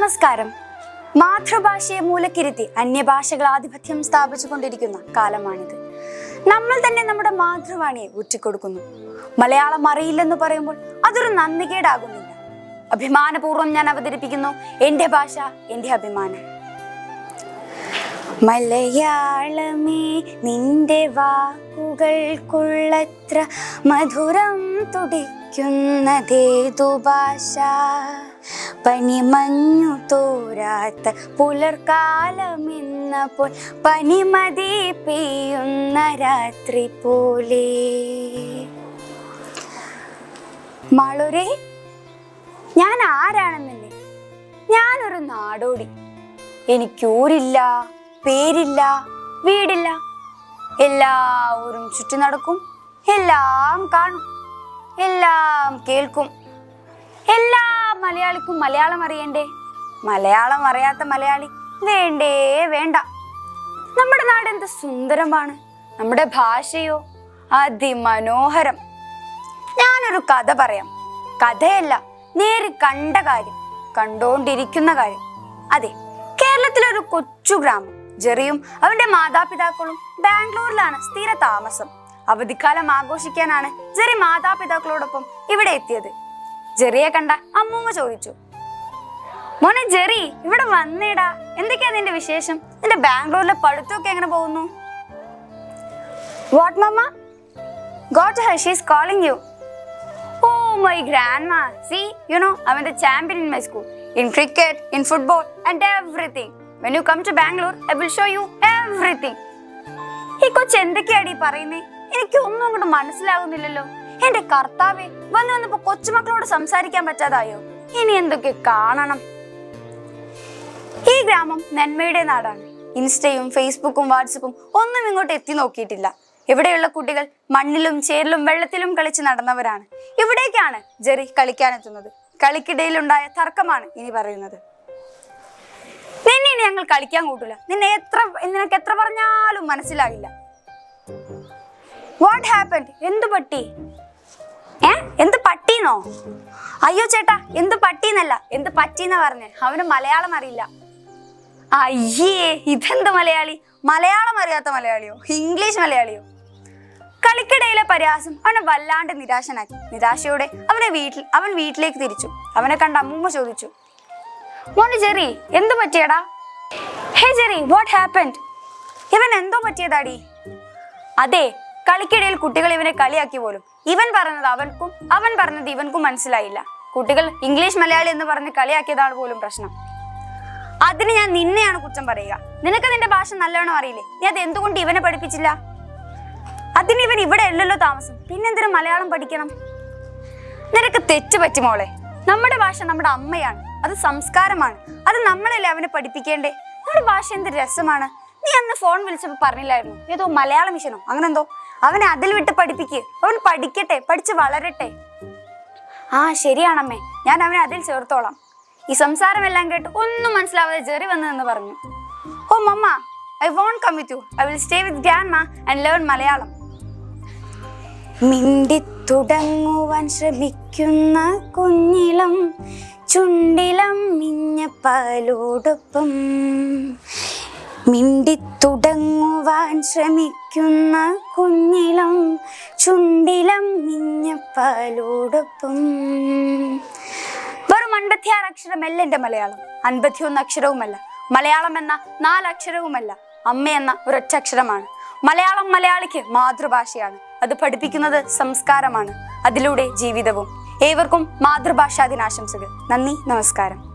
നമസ്കാരം. മാതൃഭാഷയെ മൂലക്കിരുത്തി അന്യഭാഷകൾ ആധിപത്യം സ്ഥാപിച്ചുകൊണ്ടിരിക്കുന്ന കാലമാണിത്. നമ്മൾ തന്നെ നമ്മുടെ മാതൃവാണിയെ ഉറ്റിക്കൊടുക്കുന്നു മലയാളം അറിയില്ലെന്ന് പറയുമ്പോൾ അതൊരു നന്ദികേടാകുന്നില്ല. അഭിമാനപൂർവം ഞാൻ അവതരിപ്പിക്കുന്നു എന്റെ ഭാഷ എന്റെ അഭിമാനം. മലയാളമേ നിന്റെ വാക്കുകൾക്കുള്ളത്ര മധുരം തുടിക്കുന്നതേതു ഭാഷ? പനിമഞ്ഞു തോരാത്ത പുലർക്കാലമെന്നപ്പോൾ പനിമതി പെയ്യുന്ന രാത്രി പോലെ. മളുരെ ഞാൻ ആരാണെന്നല്ലേ? ഞാനൊരു നാടോടി. എനിക്കൂരില്ല പേരില്ല വീടില്ല. എല്ലാവരും ചുറ്റി നടക്കും എല്ലാം കാണും എല്ലാം കേൾക്കും എല്ലാ മലയാളിക്കും മലയാളം അറിയണ്ടേ? മലയാളം അറിയാത്ത മലയാളി വേണ്ടേ വേണ്ട. നമ്മുടെ നാട് എന്ത് സുന്ദരമാണ്. നമ്മുടെ ഭാഷയോ അതിമനോഹരം. ഞാനൊരു കഥ പറയാം. കഥയല്ല നേരി കണ്ട കാര്യം കണ്ടോണ്ടിരിക്കുന്ന കാര്യം. അതെ കേരളത്തിലൊരു കൊച്ചു ഗ്രാമം. ജെറിയും അവന്റെ മാതാപിതാക്കളും ബാംഗ്ലൂരിലാണ് സ്ഥിര താമസം അവധിക്കാലം ആഘോഷിക്കാനാണ് ജെറി മാതാപിതാക്കളോടൊപ്പം ഇവിടെ എത്തിയത്. ജെറിയെ കണ്ട അമ്മൂമ്മ ചോദിച്ചു. മോനെ ജെറി ഇവിടെ വന്നേടാ. എന്തൊക്കെയാ നിന്റെ വിശേഷം? നിന്റെ ബാംഗ്ലൂരിലെ പഠിത്തമൊക്കെ എങ്ങനെ പോകുന്നു? What mamma? Got Hershey's calling you oh my grand ma see you know അവന്റെ champion in my school in cricket in football and everything when you come to Bangalore I will show you everything ഈ കൊച്ചെന്തൊക്കെയാടി പറയുന്നത് എനിക്കൊന്നും അങ്ങോട്ട് മനസ്സിലാകുന്നില്ലല്ലോ എന്റെ കർത്താവ് വന്നു വന്നപ്പോ കൊച്ചുമക്കളോട് സംസാരിക്കാൻ പറ്റാതായോ? ഇനി എന്തൊക്കെ കാണണം? ഈ ഗ്രാമം നന്മയുടെ നാടാണ്. ഇൻസ്റ്റയും ഫേസ്ബുക്കും വാട്സപ്പും ഒന്നും ഇങ്ങോട്ട് എത്തി നോക്കിയിട്ടില്ല. ഇവിടെയുള്ള കുട്ടികൾ മണ്ണിലും ചേരിലും വെള്ളത്തിലും കളിച്ച് നടന്നവരാണ്. ഇവിടേക്കാണ് ജെറി കളിക്കാനെത്തുന്നത്. കളിക്കിടയിലുണ്ടായ തർക്കമാണ് ഇനി പറയുന്നത്. നിന്നെ ഞങ്ങൾ കളിക്കാൻ കൂട്ടില്ല നിന്നെ എത്ര നിനക്ക് എത്ര പറഞ്ഞാലും മനസ്സിലാകില്ല. വാട്ട് ഹാപ്പൻഡ് എന്തു പട്ടി ഏ? എന്ത് പട്ടീന്നോ? അയ്യോ ചേട്ടാ എന്ത് പട്ടീന്നല്ല. എന്ത് പറ്റീന്നാ പറഞ്ഞേ? അവന് മലയാളം അറിയില്ല. അയ്യേ ഇതെന്ത് മലയാളി? മലയാളം അറിയാത്ത മലയാളിയോ? ഇംഗ്ലീഷ് മലയാളിയോ? കളിക്കിടയിലെ പരിഹാസം അവനെ വല്ലാണ്ട് നിരാശനാക്കി. നിരാശയോടെ അവനെ വീട്ടിൽ അവൻ വീട്ടിലേക്ക് തിരിച്ചു. അവനെ കണ്ട അമ്മൂമ്മ ചോദിച്ചു മോനെ ജെറി എന്തു പറ്റിയടാ? ഹേ ജെറി വാട്ട് ഹാപ്പൻഡ് ഇവൻ എന്തോ പറ്റിയതാടി. അതെ കളിക്കിടയിൽ കുട്ടികൾ ഇവനെ കളിയാക്കി പോലും. ഇവൻ പറഞ്ഞത് അവൻക്കും അവൻ പറഞ്ഞത് ഇവൻക്കും മനസ്സിലായില്ല. കുട്ടികൾ ഇംഗ്ലീഷ് മലയാളി എന്ന് പറഞ്ഞ് കളിയാക്കിയതാണ് പോലും പ്രശ്നം. അതിന് ഞാൻ നിന്നെയാണ് കുറ്റം പറയുക. നിനക്ക് നിന്റെ ഭാഷ നല്ലോണം അറിയില്ലേ? നീ അത് എന്തുകൊണ്ട് ഇവനെ പഠിപ്പിച്ചില്ല? അതിന് ഇവൻ ഇവിടെ അല്ലല്ലോ താമസം. പിന്നെന്തിനു മലയാളം പഠിക്കണം? നിനക്ക് തെറ്റ് പറ്റി മോളെ. നമ്മുടെ ഭാഷ നമ്മുടെ അമ്മയാണ്. അത് സംസ്കാരമാണ്. അത് നമ്മളല്ലേ അവനെ പഠിപ്പിക്കേണ്ടേ? നമ്മുടെ ഭാഷ എന്ത് രസമാണ്? നീ അന്ന് ഫോൺ വിളിച്ചപ്പോ പറഞ്ഞില്ലായിരുന്നു. ഏതോ മലയാള മിഷനോ അങ്ങനെന്തോ? അവനെ അതിൽ വിട്ട് പഠിപ്പിക്ക്. അവൻ പഠിക്കട്ടെ പഠിച്ച് വളരട്ടെ. ആ ശരിയാണമ്മേ. ഞാൻ അവനെ അതിൽ ചേർത്തോളാം. ഈ സംസാരമെല്ലാം കേട്ട് ഒന്നും മനസ്സിലാവാതെ ജെറി വന്നതെന്ന് പറഞ്ഞു. ഓ mamma I won't come with you I will stay with grand ma and learn Malayalam. മിണ്ടി തുടങ്ങുവാൻ ശ്രമിക്കുന്ന കുഞ്ഞിളം ചുണ്ടിലം മിഞ്ഞപ്പാലോടൊപ്പം മിണ്ടിത്തുടങ്ങുവാൻ ശ്രമിക്കുന്ന കുഞ്ഞിലം ചുണ്ടിലം മിഞ്ഞപ്പാലോടൊപ്പം. വെറും അൻപത്തിയാറ് അക്ഷരമല്ല എന്റെ മലയാളം. അൻപത്തിയൊന്ന് അക്ഷരവുമല്ല. മലയാളം എന്ന നാലക്ഷരവുമല്ല. അമ്മ എന്ന ഒരൊറ്റ അക്ഷരമാണ് മലയാളം മലയാളിക്ക് മാതൃഭാഷയാണ്. അത് പഠിപ്പിക്കുന്നത് സംസ്കാരമാണ്. അതിലൂടെ ജീവിതവും. ഏവർക്കും മാതൃഭാഷാ ദിനാശംസകൾ. നന്ദി നമസ്കാരം.